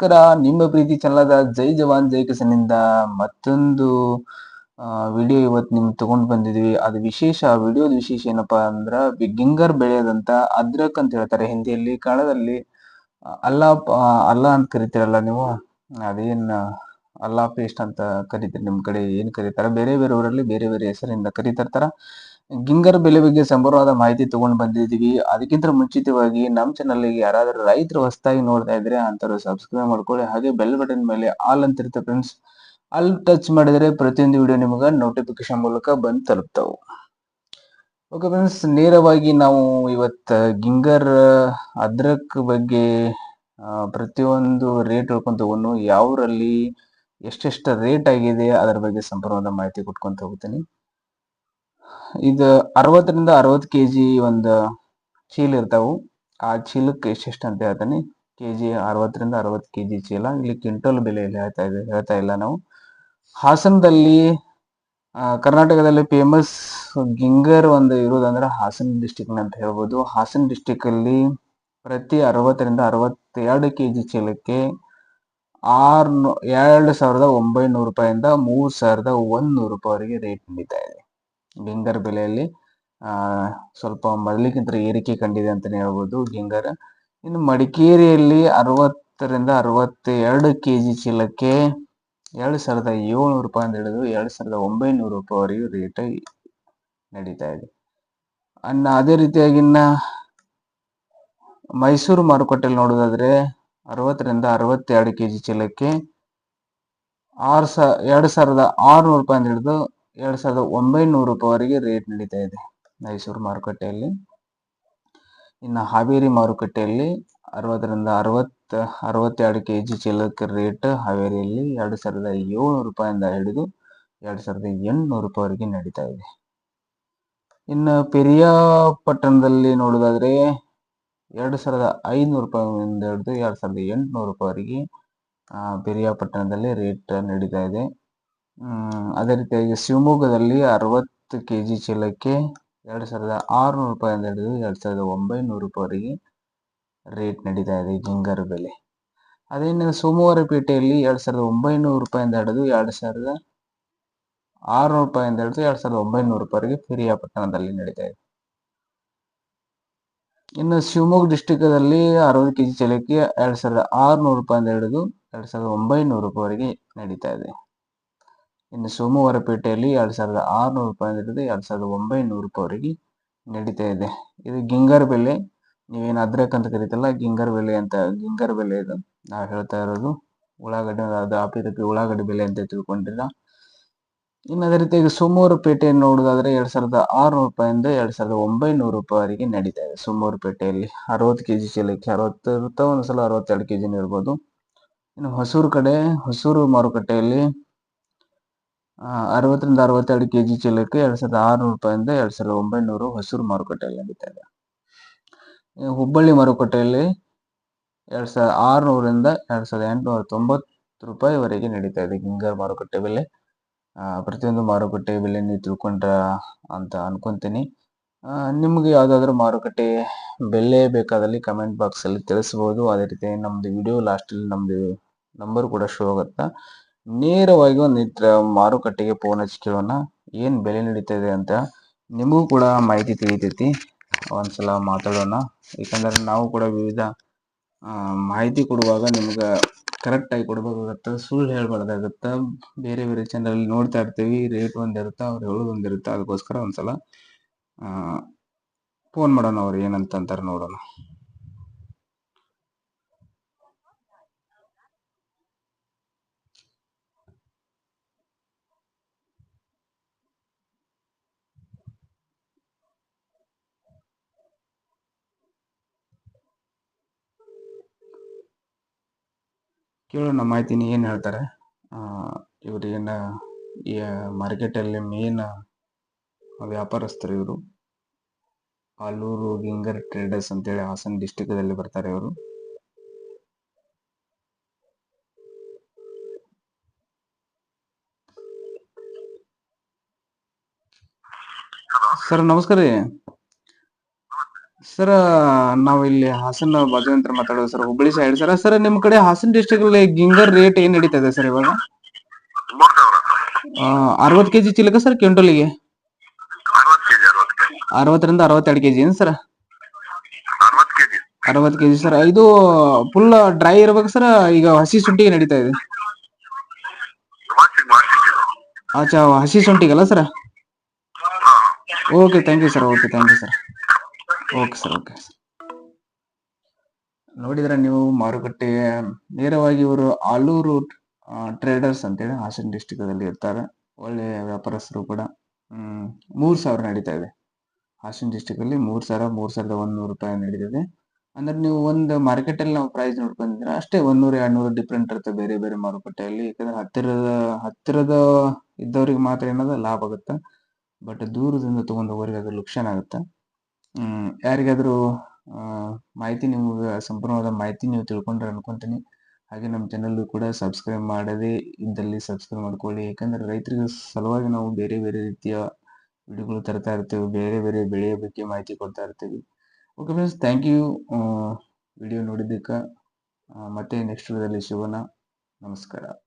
ನಮಸ್ಕಾರ ನಿಮ್ಮ ಪ್ರೀತಿ ಚಾನಲಾದ ಜೈ ಜವಾನ್ ಜೈ ಕಿಸನಿಂದ ಮತ್ತೊಂದು ವಿಡಿಯೋ ಇವತ್ತು ನಿಮ್ಗೆ ತಗೊಂಡ್ ಬಂದಿದ್ವಿ ಅದು ವಿಶೇಷ ವಿಡಿಯೋದ ವಿಶೇಷ ಏನಪ್ಪಾ ಅಂದ್ರ ಗಿಂಗರ್ ಬೆಳೆಯದಂತ ಅದ್ರಕ್ ಅಂತ ಹೇಳ್ತಾರೆ. ಹಿಂದಿಯಲ್ಲಿ ಕನ್ನಡದಲ್ಲಿ ಆ, ಅಲ್ಲಾ ಅಲ್ಲ ಅಂತ ಕರಿತೀರಲ್ಲ ನೀವು? ಅದೇನ್ ಅಲ್ಲಾ ಪೇಸ್ಟ್ ಅಂತ ಕರಿತೀರಿ ನಿಮ್ ಕಡೆ ಏನ್ ಕರೀತಾರ? ಬೇರೆ ಬೇರೆ ಊರಲ್ಲಿ ಬೇರೆ ಬೇರೆ ಹೆಸರಿಂದ ಕರೀತಿರ್ತಾರ. ಗಿಂಗರ್ ಬೆಲೆ ಬಗ್ಗೆ ಸಂಪೂರ್ಣವಾದ ಮಾಹಿತಿ ತಗೊಂಡು ಬಂದಿದ್ದೀವಿ. ಅದಕ್ಕಿಂತ ಮುಂಚಿತವಾಗಿ ನಮ್ಮ ಚಾನಲ್ಗೆ ಯಾರಾದ್ರೂ ರೈತರು ಹೊಸದಾಗಿ ನೋಡ್ತಾ ಇದ್ರೆ ಅಂತವ್ರು ಸಬ್ಸ್ಕ್ರೈಬ್ ಮಾಡ್ಕೊಳ್ಳಿ. ಹಾಗೆ ಬೆಲ್ ಬಟನ್ ಮೇಲೆ ಆಲ್ ಅಂತ ಇರುತ್ತೆ ಫ್ರೆಂಡ್ಸ್ ಅಲ್ಲಿ ಟಚ್ ಮಾಡಿದರೆ ಪ್ರತಿಯೊಂದು ವಿಡಿಯೋ ನಿಮಗೆ ನೋಟಿಫಿಕೇಶನ್ ಮೂಲಕ ಬಂದು ತಲುಪ್ತಾವು. ಓಕೆ ಫ್ರೆಂಡ್ಸ್ ನೇರವಾಗಿ ನಾವು ಇವತ್ತು ಗಿಂಗರ್ ಅದ್ರಕ್ ಬಗ್ಗೆ ಪ್ರತಿಯೊಂದು ರೇಟ್ ಹೇಳ್ಕೊಂತ ಯಾವ್ರಲ್ಲಿ ಎಷ್ಟೆಷ್ಟು ರೇಟ್ ಆಗಿದೆ, ಅದರ ಬಗ್ಗೆ ಸಂಪೂರ್ಣವಾದ ಮಾಹಿತಿ ಕೊಟ್ಕೊಂತ ಹೋಗ್ತೀನಿ. ಇದು ಅರವತ್ತರಿಂದ ಅರವತ್ತು ಕೆ ಜಿ ಒಂದು ಚೀಲ ಇರ್ತಾವು. ಆ ಚೀಲಕ್ಕೆ ಎಷ್ಟೆಷ್ಟು ಅಂತ ಹೇಳ್ತಾನೆ. ಕೆ ಜಿ ಅರವತ್ತರಿಂದ ಅರವತ್ತು ಕೆ ಜಿ ಚೀಲ. ಇಲ್ಲಿ ಕ್ವಿಂಟಲ್ ಬೆಲೆಯಲ್ಲಿ ಹೇಳ್ತಾ ಇದೆ ಹೇಳ್ತಾ ಇಲ್ಲ ನಾವು. ಹಾಸನದಲ್ಲಿ ಕರ್ನಾಟಕದಲ್ಲಿ ಫೇಮಸ್ ಗಿಂಗರ್ ಒಂದು ಇರೋದಂದ್ರೆ ಹಾಸನ ಡಿಸ್ಟಿಕ್ ಅಂತ ಹೇಳ್ಬೋದು. ಹಾಸನ ಡಿಸ್ಟಿಕ್ಕಲ್ಲಿ ಪ್ರತಿ ಅರವತ್ತರಿಂದ ಅರವತ್ತೆರಡು ಕೆ ಜಿ ಚೀಲಕ್ಕೆ ಆರ್ನೂ, ಎರಡು ಸಾವಿರದ ಒಂಬೈನೂರು ರೂಪಾಯಿಂದ ಮೂರು ಸಾವಿರದ ಒಂದೂರು ರೂಪಾಯಿವರೆಗೆ ರೇಟ್ ನಡೀತಾ ಇದೆ. ಗಿಂಗರ್ ಬೆಲೆಯಲ್ಲಿ ಸ್ವಲ್ಪ ಮೊದಲಿಗಿಂತ ಏರಿಕೆ ಕಂಡಿದೆ ಅಂತಲೇ ಹೇಳ್ಬೋದು ಗಿಂಗರ್ ಇನ್ನು ಮಡಿಕೇರಿಯಲ್ಲಿ ಅರವತ್ತರಿಂದ ಅರವತ್ತೆರಡು ಕೆ ಜಿ ಚೀಲಕ್ಕೆ ಎರಡು ಸಾವಿರದ ಏಳ್ನೂರು ರೂಪಾಯಿಂದ ಹಿಡಿದು ಎರಡು ಸಾವಿರದ ಒಂಬೈನೂರು ರೂಪಾಯಿವರೆಗೂ ರೇಟ್ ನಡೀತಾ ಇದೆ. ಅನ್ನ ಅದೇ ರೀತಿಯಾಗಿ ಇನ್ನ ಮೈಸೂರು ಮಾರುಕಟ್ಟೆಯಲ್ಲಿ ನೋಡೋದಾದ್ರೆ ಅರವತ್ತರಿಂದ ಅರವತ್ತೆರಡು ಕೆ ಜಿ ಚೀಲಕ್ಕೆ ಆರು ಸಾ, ಎರಡು ಸಾವಿರದ ಆರುನೂರು ರೂಪಾಯಿಂದ ಹಿಡಿದು ಎರಡು ಸಾವಿರದ ಒಂಬೈನೂರು ರೂಪಾಯಿವರೆಗೆ ರೇಟ್ ನಡೀತಾ ಇದೆ ಮೈಸೂರು ಮಾರುಕಟ್ಟೆಯಲ್ಲಿ. ಇನ್ನು ಹಾವೇರಿ ಮಾರುಕಟ್ಟೆಯಲ್ಲಿ ಅರವತ್ತರಿಂದ ಅರವತ್ತು, ಅರವತ್ತೆರಡು ಕೆ ಜಿ ಚೀಲಕ್ಕೆ ರೇಟ್ ಹಾವೇರಿಯಲ್ಲಿ ಎರಡು ಸಾವಿರದ ಏಳ್ನೂರು ರೂಪಾಯಿಂದ ಹಿಡಿದು ಎರಡು ಸಾವಿರದ ಎಂಟುನೂರು ರೂಪಾಯಿವರೆಗೆ ನಡೀತಾ ಇದೆ. ಇನ್ನು ಪೆರಿಯಾಪಟ್ಟಣದಲ್ಲಿ ನೋಡೋದಾದರೆ ಎರಡು ಸಾವಿರದ ಐನೂರು ರೂಪಾಯಿಂದ ಹಿಡಿದು ಎರಡು ಸಾವಿರದ ಎಂಟುನೂರು ರೂಪಾಯಿವರೆಗೆ ಪೆರಿಯ ಪಟ್ಟಣದಲ್ಲಿ ರೇಟ್ ನಡೀತಾ ಇದೆ. ಅದೇ ರೀತಿಯಾಗಿ ಶಿವಮೊಗ್ಗದಲ್ಲಿ ಅರವತ್ತು ಕೆ ಜಿ ಚೀಲಕ್ಕೆ ಎರಡು ಸಾವಿರದ ಆರುನೂರು ರೂಪಾಯಿಂದ ಹಿಡಿದು ಎರಡು ಸಾವಿರದ ಒಂಬೈನೂರು ರೂಪಾಯಿವರೆಗೆ ರೇಟ್ ನಡೀತಾ ಇದೆ ಗಿಂಗರ್ ಬೆಲೆ. ಅದೇನು ಸೋಮವಾರಪೇಟೆಯಲ್ಲಿ ಎರಡು ಸಾವಿರದ ಒಂಬೈನೂರು ರೂಪಾಯಿಂದ ಹಿಡಿದು ಎರಡು ಸಾವಿರದ ಆರುನೂರು ರೂಪಾಯಿಂದ ಹಿಡಿದು ಎರಡು ಸಾವಿರದ ಒಂಬೈನೂರು ರೂಪಾಯಿವರೆಗೆ ಪಿರಿಯಾಪಟ್ಟಣದಲ್ಲಿ ನಡೀತಾ ಇದೆ. ಇನ್ನು ಶಿವಮೊಗ್ಗ ಡಿಸ್ಟಿಕ್ಕದಲ್ಲಿ ಅರವತ್ತು ಕೆ ಜಿ ಚೀಲಕ್ಕೆ ಎರಡು ಸಾವಿರದ ಆರುನೂರು ರೂಪಾಯಿಂದ ಹಿಡಿದು ಎರಡು ಸಾವಿರದ ಒಂಬೈನೂರು ರೂಪಾಯಿವರೆಗೆ ನಡೀತಾ ಇದೆ. ಇನ್ನು ಸೋಮವಾರಪೇಟೆಯಲ್ಲಿ ಎರಡು ಸಾವಿರದ ಆರುನೂರು ರೂಪಾಯಿಂದ ಎರಡು ಸಾವಿರದ ಒಂಬೈನೂರು ರೂಪಾಯಿವರೆಗೆ ನಡೀತಾ ಇದೆ. ಇದು ಗಿಂಗರ್ ಬೆಲೆ ನೀವೇನು ಅದ್ರಕ್ ಅಂತ ಕರೀತಲ್ಲ ಗಿಂಗರ್ ಬೆಲೆ ಅಂತ. ಗಿಂಗರ್ ಬೆಲೆ ಇದು. ನಾವು ಹೇಳ್ತಾ ಇರೋದು ಉಳ್ಳಾಗಡ್ಡೆ ಅದು ಆಪಿದಕ್ಕೆ ಉಳ್ಳಾಗಡ್ಡೆ ಬೆಲೆ ಅಂತ ತಿಳ್ಕೊಂಡಿಲ್ಲ. ಇನ್ನು ಅದೇ ರೀತಿಯಾಗಿ ಪೇಟೆಯನ್ನು ನೋಡೋದಾದ್ರೆ ಎರಡು ಸಾವಿರದ ಆರುನೂರು ರೂಪಾಯಿಂದ ಎರಡು ಸಾವಿರದ ಒಂಬೈನೂರು ರೂಪಾಯಿವರೆಗೆ ನಡೀತಾ ಇದೆ ಸೋಮವಾರಪೇಟೆಯಲ್ಲಿ ಅರವತ್ತು ಕೆಜಿ ಚೀಲಕ್ಕೆ ಅರವತ್ತು ಒಂದು ಸಲ ಅರವತ್ತೆರಡು ಕೆಜಿನೂ ಇರ್ಬೋದು ಇನ್ನು ಹೊಸೂರು ಕಡೆ, ಹೊಸೂರು ಮಾರುಕಟ್ಟೆಯಲ್ಲಿ ಅರವತ್ತರಿಂದ ಅರವತ್ತೆರಡು ಕೆ ಜಿ ಚೀಲಕ್ಕೆ ಎರಡ್ ಸಾವಿರದ ಆರುನೂರು ರೂಪಾಯಿಂದ ಎರಡ್ ಸಾವಿರದ ಒಂಬೈನೂರು ಹೊಸೂರು ಮಾರುಕಟ್ಟೆಯಲ್ಲಿ ನಡೀತಾ ಇದೆ. ಹುಬ್ಬಳ್ಳಿ ಮಾರುಕಟ್ಟೆಯಲ್ಲಿ ಎರಡ್ ಸಾವಿರದ ಆರುನೂರಿಂದ ಎರಡ್ ಸಾವಿರದ ಎಂಟುನೂರ ತೊಂಬತ್ತು ರೂಪಾಯಿವರೆಗೆ ನಡೀತಾ ಇದೆ ಗಿಂಗರ್ ಮಾರುಕಟ್ಟೆ ಬೆಲೆ. ಪ್ರತಿಯೊಂದು ಮಾರುಕಟ್ಟೆ ಬೆಲೆ ನೀವು ತಿಳ್ಕೊಂಡ್ರ ಅಂತ ಅನ್ಕೊಂತೀನಿ. ನಿಮಗೆ ಯಾವುದಾದ್ರೂ ಮಾರುಕಟ್ಟೆ ಬೆಲೆ ಬೇಕಾದಲ್ಲಿ ಕಮೆಂಟ್ ಬಾಕ್ಸ್ ಅಲ್ಲಿ ತಿಳಿಸಬಹುದು ಅದೇ ರೀತಿ ನಮ್ಮದು ವಿಡಿಯೋ ಲಾಸ್ಟ್ ಅಲ್ಲಿ ನಮ್ದು ನಂಬರ್ ಕೂಡ ಶೋ ಆಗುತ್ತಾ. ನೇರವಾಗಿ ಒಂದು ಇದ್ರ ಮಾರುಕಟ್ಟೆಗೆ ಫೋನ್ ಹಚ್ಚಿ ಏನು ಬೆಲೆ ನಡೀತಾ ಇದೆ ಅಂತ ನಿಮಗೂ ಕೂಡ ಮಾಹಿತಿ ತಿಳಿತೈತಿ. ಒಂದ್ಸಲ ಮಾತಾಡೋಣ. ಯಾಕಂದ್ರೆ ನಾವು ಕೂಡ ವಿವಿಧ ಮಾಹಿತಿ ಕೊಡುವಾಗ ನಿಮ್ಗೆ ಕರೆಕ್ಟ್ ಆಗಿ ಕೊಡ್ಬೇಕಾಗತ್ತ, ಸುಳ್ಳು ಹೇಳ್ಬಾರ್ದಾಗತ್ತ. ಬೇರೆ ಬೇರೆ ಚಾನಲ್ ನೋಡ್ತಾ ಇರ್ತೀವಿ. ರೇಟ್ ಒಂದಿರುತ್ತೆ, ಅವ್ರು ಹೇಳೋದು ಒಂದಿರುತ್ತೆ? ಅದಕ್ಕೋಸ್ಕರ ಒಂದ್ಸಲ ಫೋನ್ ಮಾಡೋಣ ಅವ್ರು ಏನಂತ ಅಂತಾರೆ ನೋಡೋಣ. ಕೇಳೋಣ ಮಾಹಿತಿನ ಏನು ಹೇಳ್ತಾರೆ? ಆ, ಇವ್ರು ಏನ ಈ ಮಾರ್ಕೆಟಲ್ಲಿ ಮೇನ್ ವ್ಯಾಪಾರಸ್ಥರು ಇವರು. ಆಲೂರು ಗಿಂಗರ್ ಟ್ರೇಡರ್ಸ್ ಅಂತೇಳಿ ಹಾಸನ ಡಿಸ್ಟಿಕ್ದಲ್ಲಿ ಬರ್ತಾರೆ ಇವರು. ಸರ್ ನಮಸ್ಕಾರ ರೀ. ಸರ್ ನಾವು ಇಲ್ಲಿ ಹಾಸನ ಬಾಜು ಮಾತಾಡೋದು sir Hubballi side sir sir ನಿಮ್ ಕಡೆ ಹಾಸನ ಡಿಸ್ಟ್ರಿಕ್ ಅಲ್ಲಿ ಗಿಂಗರ್ ರೇಟ್ ಏನ್ ನಡೀತಾ ಸರ್ ಇವಾಗ? ಸಾವಿರ ಅರವತ್ತು ಕೆಜಿ ಚಿಲಕ ಸರ್ ಕ್ವಿಂಟಲಿಗೆ ಅರವತ್ತರಿಂದ ಅರವತ್ತೆರಡು ಕೆಜಿ ಏನ್ ಸರ್ ಅರವತ್ತು ಕೆಜಿ ಅರವತ್ತು ಸರ್ ಇದು ಫುಲ್ ಡ್ರೈ ಇರ್ಬೇಕು ಸರ್ ಈಗ ಹಸಿ ಶುಂಠಿಗೆ ನಡೀತಾ ಇದೆ. ಆಚಾ ಹಸಿ ಶುಂಠಿಗಲ್ಲ sir okay thank you sir okay thank you sir okay sir okay ನೋಡಿದ್ರೆ ನೀವು ಮಾರುಕಟ್ಟೆ ನೇರವಾಗಿ ಇವರು ಆಲೂರು ಟ್ರೇಡರ್ಸ್ ಅಂತೇಳಿ ಹಾಸನ ಅಲ್ಲಿ ಇರ್ತಾರೆ. ಒಳ್ಳೆ ವ್ಯಾಪಾರಸ್ಥರು ಕೂಡ. ಮೂರು ಸಾವಿರ ನಡೀತಾ ಇದೆ. ಹಾಸನ district ಮೂರು ಸಾವಿರ, ಮೂರು ಸಾವಿರದ ಒಂದೂರು ರೂಪಾಯಿ ನಡೀತದೆ ಅಂದ್ರೆ ನೀವು ಒಂದು ಮಾರ್ಕೆಟ್ ಅಲ್ಲಿ ನಾವು ಪ್ರೈಸ್ ನೋಡ್ಕೊಂಡಿದ್ರೆ ಅಷ್ಟೇ ಒಂದೂರ ಎರಡ್ನೂರು ಡಿಫ್ರೆಂಟ್ ಇರುತ್ತೆ ಬೇರೆ ಬೇರೆ ಮಾರುಕಟ್ಟೆಯಲ್ಲಿ. ಯಾಕಂದ್ರೆ ಹತ್ತಿರದ ಹತ್ತಿರದ ಇದ್ದವ್ರಿಗೆ ಮಾತ್ರ ಏನದ ಲಾಭ ಆಗುತ್ತೆ. ಬಟ್ ದೂರದಿಂದ ತಗೊಂಡು ಹೋಗೋರಿಗೆ ಅದು ಲುಕ್ಷನ್ ಆಗುತ್ತೆ. ಯಾರಿಗಾದ್ರೂ ಮಾಹಿತಿ ನಿಮ್ಗೆ ಸಂಪೂರ್ಣವಾದ ಮಾಹಿತಿ ನೀವು ತಿಳ್ಕೊಂಡ್ರೆ ಅನ್ಕೊಂತೀನಿ. ಹಾಗೆ ನಮ್ಮ ಚಾನಲ್ ಕೂಡ ಸಬ್ಸ್ಕ್ರೈಬ್ ಮಾಡದೇ ಇದ್ದಲ್ಲಿ ಸಬ್ಸ್ಕ್ರೈಬ್ ಮಾಡ್ಕೊಳ್ಳಿ. ಯಾಕಂದ್ರೆ ರೈತರಿಗೆ ಸಲುವಾಗಿ ನಾವು ಬೇರೆ ಬೇರೆ ರೀತಿಯ ವಿಡಿಯೋಗಳು ತರ್ತಾ ಇರ್ತೀವಿ, ಬೇರೆ ಬೇರೆ ಬೆಳೆಯ ಬಗ್ಗೆ ಮಾಹಿತಿ ಕೊಡ್ತಾ ಇರ್ತೀವಿ. Okay friends thank you video ನೋಡಿದ್ದಕ್ಕೆ ಮತ್ತೆ ನೆಕ್ಸ್ಟ್ ವಿಡಿಯೋದಲ್ಲಿ ಸಿಗೋಣ. ನಮಸ್ಕಾರ.